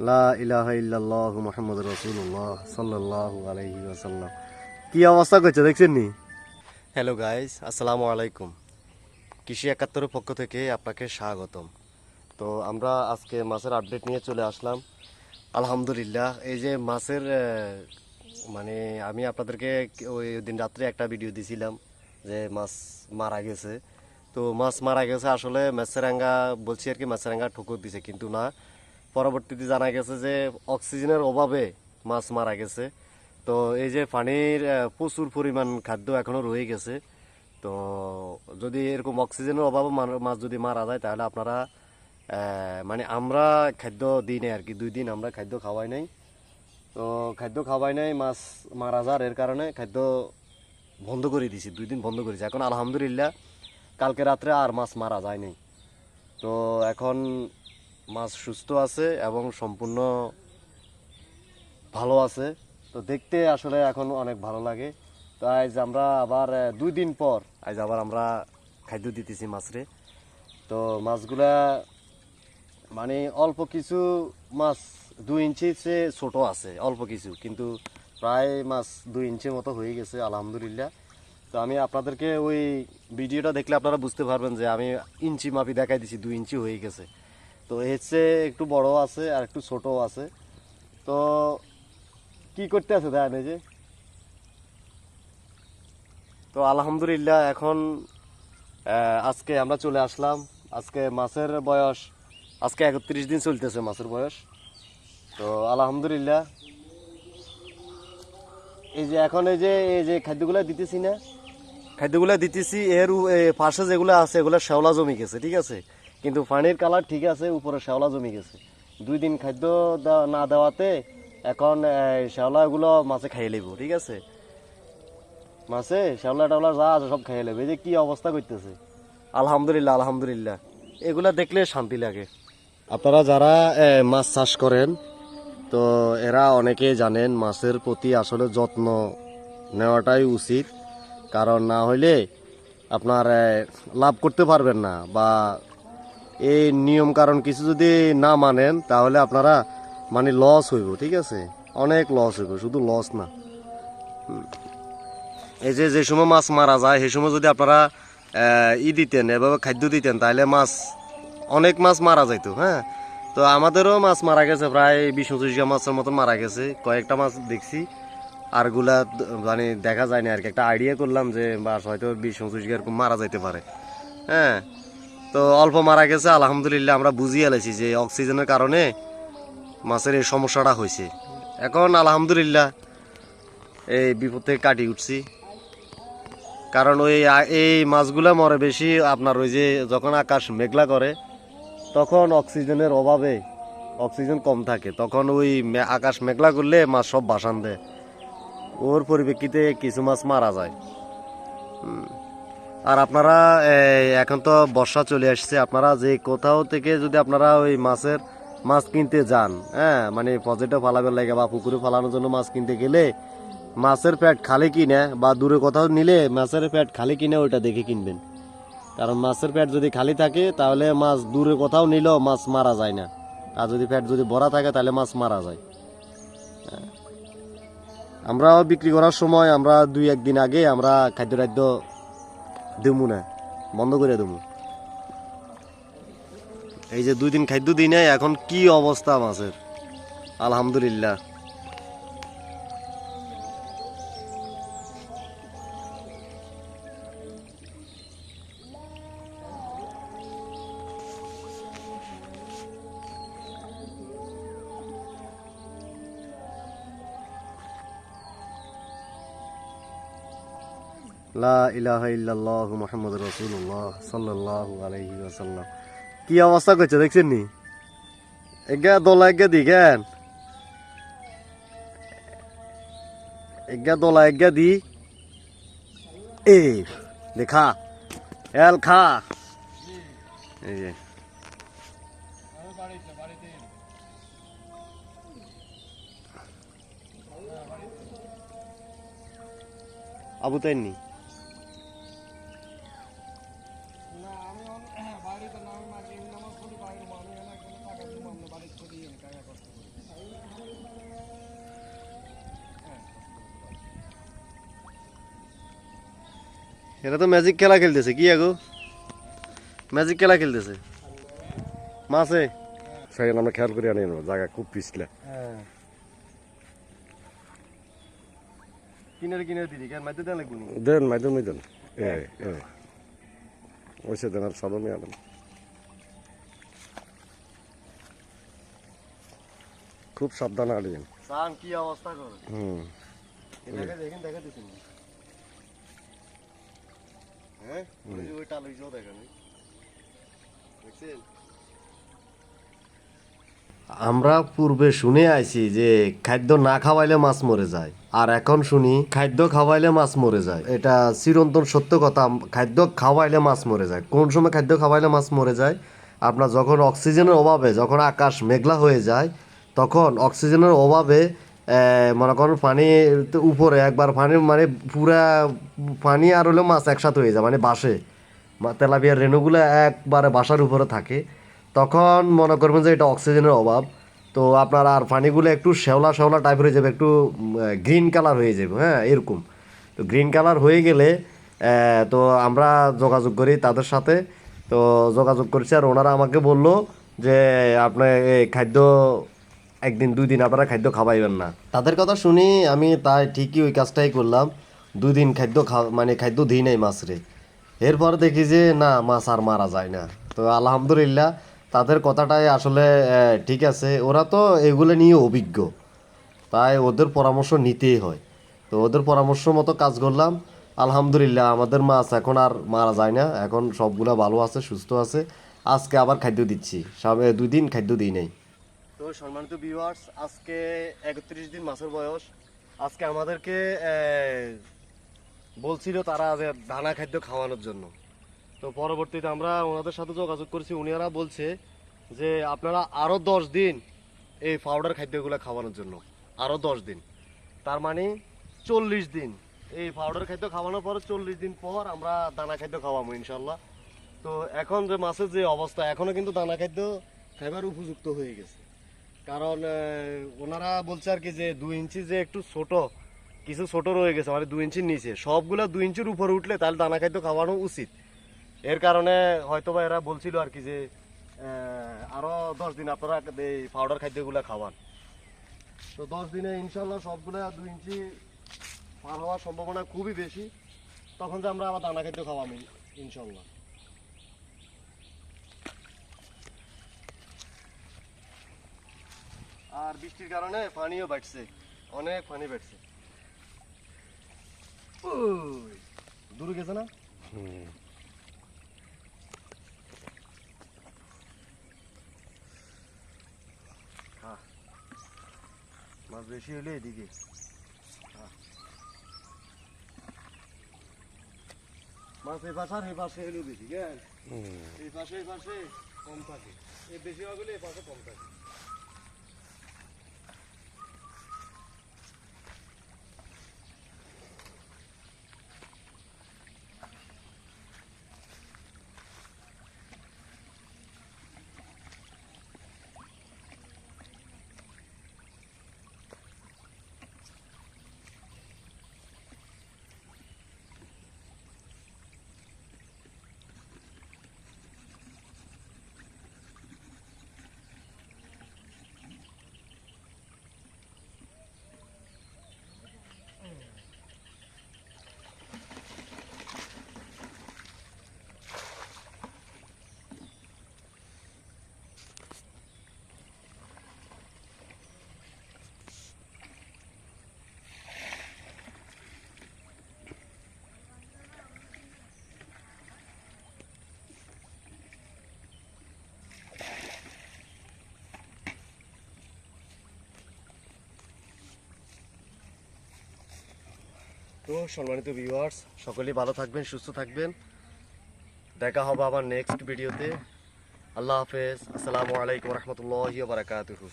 লা ইলাহা ইল্লাল্লাহু কি অবস্থা করছে দেখছেন নি? হ্যালো গাইস আসসালামু আলাইকুম। কৃষি একাত্তরের পক্ষ থেকে আপনাকে স্বাগতম। তো আমরা আজকে মাছের আপডেট নিয়ে চলে আসলাম। আলহামদুলিল্লাহ, এই যে মাছের মানে আমি আপনাদেরকে ওই দিন রাত্রে একটা ভিডিও দিছিলাম যে মাছ মারা গেছে। তো মাছ মারা গেছে, আসলে মেসেরাঙ্গা, বলছি আর কি, মেসেরাঙ্গা ঠুকুর দিছে, কিন্তু না। পরবর্তীতে জানা গেছে যে অক্সিজেনের অভাবে মাছ মারা গেছে। তো এই যে পানির প্রচুর পরিমাণ খাদ্য এখনও রয়ে গেছে। তো যদি এরকম অক্সিজেনের অভাবে মাছ যদি মারা যায়, তাহলে আপনারা মানে আমরা খাদ্য দিই নাই আর কি দুই দিন আমরা খাদ্য খাওয়াই নাই। তো খাদ্য খাওয়াই নাই, মাছ মারা যার এর কারণে খাদ্য বন্ধ করে দিছি। দুই দিন বন্ধ করেছি। এখন আলহামদুলিল্লাহ, কালকে রাত্রে আর মাছ মারা যায় নাই। তো এখন মাছ সুস্থ আছে এবং সম্পূর্ণ ভালো আছে। তো দেখতে আসলে এখন অনেক ভালো লাগে। তো আজ আমরা আবার দুই দিন পর আজ আবার আমরা খাদ্য দিতেছি মাছরে। তো মাছগুলা মানে অল্প কিছু মাছ দুই ইঞ্চি সে ছোট আছে, অল্প কিছু। কিন্তু প্রায় মাছ দুই ইঞ্চির মতো হয়ে গেছে, আলহামদুলিল্লাহ। তো আমি আপনাদেরকে ওই ভিডিওটা দেখলে আপনারা বুঝতে পারবেন যে আমি ইঞ্চি মাপি দেখাই দিছি, দুই ইঞ্চি হয়ে গেছে। তো এর চেয়ে একটু বড় আছে আর একটু ছোটও আছে। তো কি করতে আছে দেখেন যে? তো আলহামদুলিল্লাহ এখন আজকে আমরা চলে আসলাম। আজকে মাছের বয়স, আজকে একত্রিশ দিন চলতেছে মাছের বয়স। তো আলহামদুলিল্লাহ। এই যে এখন এই যে এই যে খাদ্যগুলো দিতেছি না, খাদ্যগুলো দিতেছি, এর পাশে যেগুলো আছে, এগুলো শ্যাওলা জমি গেছে, ঠিক আছে? কিন্তু পানির কালার ঠিক আছে, উপরে শ্যাওলা জমি গেছে। দুই দিন খাদ্য না দেওয়াতে এখন শ্যাওলাগুলো মাছে খাইয়ে নেব ঠিক আছে? মাছে শ্যাওলা টাওলা যা আছে সব খাইয়ে নেবে এই যে কি অবস্থা করতেছে? আলহামদুলিল্লাহ আলহামদুলিল্লাহ। এগুলা দেখলে শান্তি লাগে। আপনারা যারা মাছ চাষ করেন, তো এরা অনেকে জানেন মাছের প্রতি আসলে যত্ন নেওয়াটাই উচিত। কারণ না হইলে আপনার লাভ করতে পারবেন না বা এই নিয়ম কারণ কিছু যদি না মানেন, তাহলে আপনারা মানে লস হইব, ঠিক আছে? অনেক লস হইব, শুধু লস না। এই যে যে সময় মাছ মারা যায়, সেই সময় যদি আপনারা ই দিতেন, এভাবে খাদ্য দিতেন, তাহলে মাছ, অনেক মাছ মারা যাইতো হ্যাঁ? তো আমাদেরও মাছ মারা গেছে, প্রায় বিশ পঁচিশটা মাছের মতন মারা গেছে। কয়েকটা মাছ দেখছি আরগুলা মানে দেখা যায়নি আর কি। একটা আইডিয়া করলাম যে বাস হয়তো বিশ পঁচিশ এরকম মারা যাইতে পারে হ্যাঁ? তো অল্প মারা গেছে, আলহামদুলিল্লাহ আমরা বুঝিয়ে আলেছি যে অক্সিজেনের কারণে মাছের এই সমস্যাটা হয়েছে। এখন আলহামদুলিল্লাহ এই বিপদ থেকে কাটিয়ে উঠছি। কারণ ওই এই মাছগুলা মরে বেশি আপনার ওই যে যখন আকাশ মেঘলা করে, তখন অক্সিজেনের অভাবে অক্সিজেন কম থাকে। তখন ওই আকাশ মেঘলা করলে মাছ সব বাসান দেয়। ওর পরিপ্রেক্ষিতে কিছু মাছ মারা যায়। আর আপনারা এখন তো বর্ষা চলে আসছে, আপনারা যে কোথাও থেকে যদি আপনারা ওই মাছের, মাছ কিনতে যান হ্যাঁ মানে পজেটে ফালাবেন লাগে বা পুকুরে ফালানোর জন্য মাছ কিনতে গেলে, মাছের প্যাট খালি কিনে বা দূরে কোথাও নিলে মাছের প্যাট খালি কিনে ওইটা দেখে কিনবেন। কারণ মাছের প্যাট যদি খালি থাকে, তাহলে মাছ দূরে কোথাও নিলেও মাছ মারা যায় না। আর যদি প্যাট যদি ভরা থাকে, তাহলে মাছ মারা যায়। হ্যাঁ। আমরাও বিক্রি করার সময় আমরা দুই একদিন আগে আমরা খাদ্য টাদ্য দেবো না, বন্ধ করে দেবো এই যে দুই দিন খাদ্য দিই নাই, এখন কি অবস্থা মাছের? আলহামদুলিল্লাহ। লা ইলাহা ইল্লাল্লাহ মুহাম্মাদুর রাসূলুল্লাহ সাল্লাল্লাহু আলাইহি কি অবস্থা করছে দেখছেন নি? এগা দোলা এগা দিকেন এগা দোলা এগা দি। এ দেখা এল খা। এই যে। আবু তাইনি টাকা কষ্ট করে এরা তো ম্যাজিক খেলা খেলতেছে কি আগো? ম্যাজিক খেলা খেলতেছে। মাছে। সেখানে আমরা খেয়াল করে আনি জায়গা খুব পিছলে। হ্যাঁ। দেন লাগবো দেন ওই সে দেন। আর সাদমে আনেন খুব সাবধানে সান কি অবস্থা করে হুম। দেখা দেখেন দেখা দিচ্ছেন হ্যাঁ? ওই যে ওই দেখেন। দেখছেন? আমরা পূর্বে শুনে আইছি যে খাদ্য না খাওয়াইলে মাছ মরে যায়। আর এখন শুনি খাদ্য খাওয়াইলে মাছ মরে যায়। এটা চিরন্তন সত্য কথা। খাদ্য খাওয়াইলে মাছ মরে যায়। কোন সময় খাদ্য খাওয়াইলে মাছ মরে যায়? আপনার যখন অক্সিজেনের অভাবে যখন আকাশ মেঘলা হয়ে যায় তখন অক্সিজেনের অভাবে মনে করেন পানি উপরে একবার পানি মানে পুরা পানি আর হলো মাছ একসাথে হয়ে যায় মানে বাসে। তেলাপিয়ার রেণুগুলো একবারে বাসার উপরে থাকে। তখন মনে করবেন যে এটা অক্সিজেনের অভাব। তো আপনার আর পানিগুলো একটু শ্যাওলা শ্যাওলা টাইপের হয়ে যাবে, একটু গ্রিন কালার হয়ে যাবে হ্যাঁ এরকম। তো গ্রিন কালার হয়ে গেলে তো আমরা যোগাযোগ করি তাদের সাথে। তো যোগাযোগ করছি আর ওনারা আমাকে বলল যে আপনার এই খাদ্য একদিন দুই দিন আপনারা খাদ্য খাওয়াইবেন না। তাদের কথা শুনি, আমি তাই ঠিকই ওই কাজটাই করলাম। দুই দিন খাদ্য মানে খাদ্য দিই নাই মাছরে। এরপর দেখি যে, না, মাছ আর মারা যায় না। তো আলহামদুলিল্লাহ, তাদের কথাটাই আসলে ঠিক আছে। ওরা তো এগুলো নিয়ে অভিজ্ঞ। তাই ওদের পরামর্শ নিতেই হয়। তো ওদের পরামর্শ মতো কাজ করলাম। আলহামদুলিল্লাহ, আমাদের মাছ এখন আর মারা যায় না। এখন সবগুলা ভালো আছে, সুস্থ আছে। আজকে আবার খাদ্য দিচ্ছি। সব- দুই দিন খাদ্য দিই নাই। তো সম্মানিত ভিউয়ার্স আজকে একত্রিশ দিন মাসের বয়স। আজকে আমাদেরকে বলছিল তারা যে দানা খাদ্য খাওয়ানোর জন্য। তো পরবর্তীতে আমরা ওনাদের সাথে যোগাযোগ করেছি। উনিরা বলছে যে, আপনারা আরও দশ দিন এই পাউডার খাদ্যগুলো খাওয়ানোর জন্য। আরও দশ দিন। তার মানে চল্লিশ দিন। এই পাউডার খাদ্য খাওয়ানোর পর চল্লিশ দিন পর আমরা দানা খাদ্য খাওয়াবো ইনশাল্লাহ তো এখন যে মাছের যে অবস্থা এখনও কিন্তু দানা খাদ্য খাইবার উপযুক্ত হয়ে গেছে। কারণ ওনারা বলছে আর কি যে দুই ইঞ্চি যে একটু ছোট কিছু ছোট রয়ে গেছে মানে দুই ইঞ্চির নিচে। সবগুলো দুই ইঞ্চির উপরে উঠলে তাহলে দানা খাদ্য খাওয়ানো উচিত। এর কারণে হয়তো বা এরা বলছিল আর কি যে আহ, আরও দশ দিন আপনারা এই পাউডার খাদ্যগুলো খাওয়ান। তো দশ দিনে ইনশাল্লাহ সবগুলা দুই ইঞ্চি পার হওয়ার সম্ভাবনা খুবই বেশি। তখন যে আমরা আবার দানা খাদ্য খাওয়াবো ইনশাল্লাহ আর বৃষ্টির কারণে পানিও বাড়ছে অনেক পানি বাড়ছে। দূরে গেছে না। মাছ বেশি হলে এদিকে। মাছ এই পাশে আর এই পাশে হলেও বেশি কেন এই পাশে এই পাশে কম থাকে এই বেশি হলে এই পাশে কম থাকে সম্মানিত ভিউয়ার্স সকলেই ভালো থাকবেন, সুস্থ থাকবেন। দেখা হবে আবার নেক্সট ভিডিওতে আল্লাহ হাফেজ। আসসালামু আলাইকুম রহমতুল্লাহ বারাকাতুহু।